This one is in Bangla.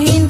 Hin